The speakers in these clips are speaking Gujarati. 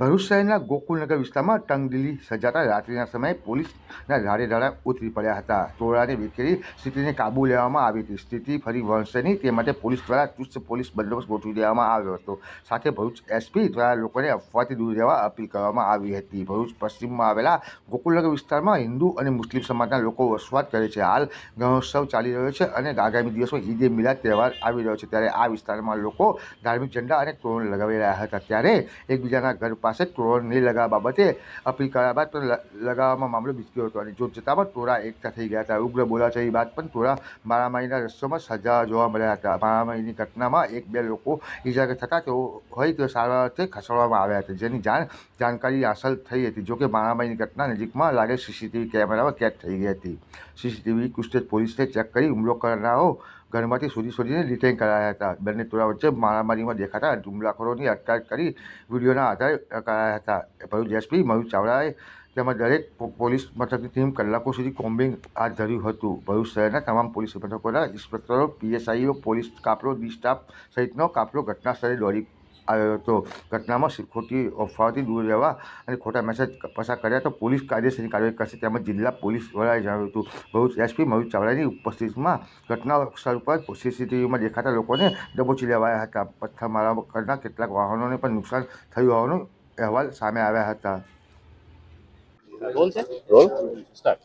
ભરૂચ શહેરના ગોકુલનગર વિસ્તારમાં તંગદિલી સજાતા રાત્રિના સમયે પોલીસના ધારા ઉતરી પડ્યા હતા. ટોળાને વિખેરી સ્થિતિને કાબૂ લેવામાં આવી હતી. સ્થિતિ ફરી વણશે નહીં, તે માટે પોલીસ દ્વારા ચુસ્ત પોલીસ બંદોબસ્ત ગોઠવી દેવામાં આવ્યો હતો. સાથે ભરૂચ એસપી દ્વારા લોકોને અફવાથી દૂર રહેવા અપીલ કરવામાં આવી હતી. ભરૂચ પશ્ચિમમાં આવેલા ગોકુલનગર વિસ્તારમાં હિન્દુ અને મુસ્લિમ સમાજના લોકો વસવાટ કરે છે. હાલ ગણોત્સવ ચાલી રહ્યો છે અને આગામી દિવસમાં ઈદ મિલાદ તહેવાર આવી રહ્યો છે. ત્યારે આ વિસ્તારમાં લોકો ધાર્મિક ઝંડા અને તોરણ લગાવી રહ્યા હતા. ત્યારે એકબીજાના ઘર પાસે તોરણ નહીં લગાવવા બાબતે અપીલ કર્યા બાદ પણ લગાવવામાં મામલો બીતક્યો હતો અને જોત જતાં પણ ટોળા એકઠા થઈ ગયા હતા. ઉગ્ર બોલાચાલી બાદ પણ ટોળા મારામારીના રસ્તોમાં સજા જોવા મળ્યા હતા. મારામારીની ઘટનામાં એક બે લોકો ઇજાગ્રસ્ત થતા તેઓ હોય તેઓ સારવાર અર્થે ખસેડવામાં આવ્યા હતા, જેની જાણ, જાણકારી હાંસલ થઈ હતી, જોકે મારામારીની ઘટના નજીકમાં લાગે સીસીટીવી કેમેરામાં કેદ થઈ ગઈ હતી. સીસીટીવી કુસ્ટેજ પોલીસને ચેક કરી હુમલો કરનારો ઘરમાંથી શોધી શોધીને ડિટેન કરાયા હતા. બંને ટોળા વચ્ચે મારામારીમાં દેખાતા હુમલાખોરોની અટકાયત કરી વિડીયોના આધારે કરાયા હતા. ભરૂચ એસપી મયુર ચાવડાએ તેમજ દરેક પોલીસ મથકની ટીમ કલાકો સુધી કોમ્બિંગ હાથ ધર્યું હતું. ભરૂચ શહેરના તમામ પોલીસ મથકોના ઇન્સ્પેક્ટરો, પીએસઆઈઓ, પોલીસ કાફલો ડી સ્ટાફ સહિતનો કાફલો ઘટના સ્થળે દોડી આવ્યો હતો. ઘટનામાં ખોટી અફવાઓથી દૂર રહેવા અને ખોટા મેસેજ પસાર કર્યા તો પોલીસ કાયદેસરની કાર્યવાહી કરશે તેમજ જિલ્લા પોલીસ વડાએ જણાવ્યું હતું. ભરૂચ એસપી મયુર ચાવડાની ઉપસ્થિતિમાં ઘટના સ્થળ પર સીસીટીવીમાં દેખાતા લોકોને દબોચી લેવાયા હતા. પથ્થરમારા કરતા કેટલાક વાહનોને પણ નુકસાન થયું હોવાનો અહેવાલ સામે આવ્યા હતા.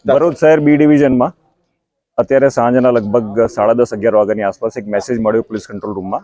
ભરૂચ શહેર બી ડિવિઝનમાં અત્યારે સાંજના લગભગ સાડા દસ અગિયાર વાગ્યાની આસપાસ એક મેસેજ મળ્યો પોલીસ કંટ્રોલ રૂમમાં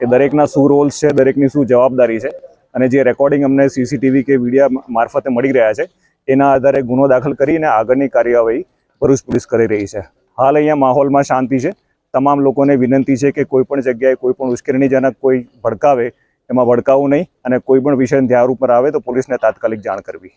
એ દરેકના શું રોલ્સ છે, દરેકની શું જવાબદારી છે અને જે રેકોર્ડિંગ અમને સીસીટીવી કે વીડિયો મારફતે મળી રહ્યા છે, એના આધારે ગુનો દાખલ કરીને આગળની કાર્યવાહી ભરૂચ પોલીસ કરી રહી છે. હાલ અહીંયા માહોલમાં શાંતિ છે. તમામ લોકોને વિનંતી છે કે કોઈ પણ જગ્યાએ કોઈ પણ ઉશ્કેરણીજનક કોઈ ભડકાવે, એમાં ભડકાવું નહીં અને કોઈ પણ વિષય ધ્યાન ઉપર આવે તો પોલીસને તાત્કાલિક જાણ કરવી.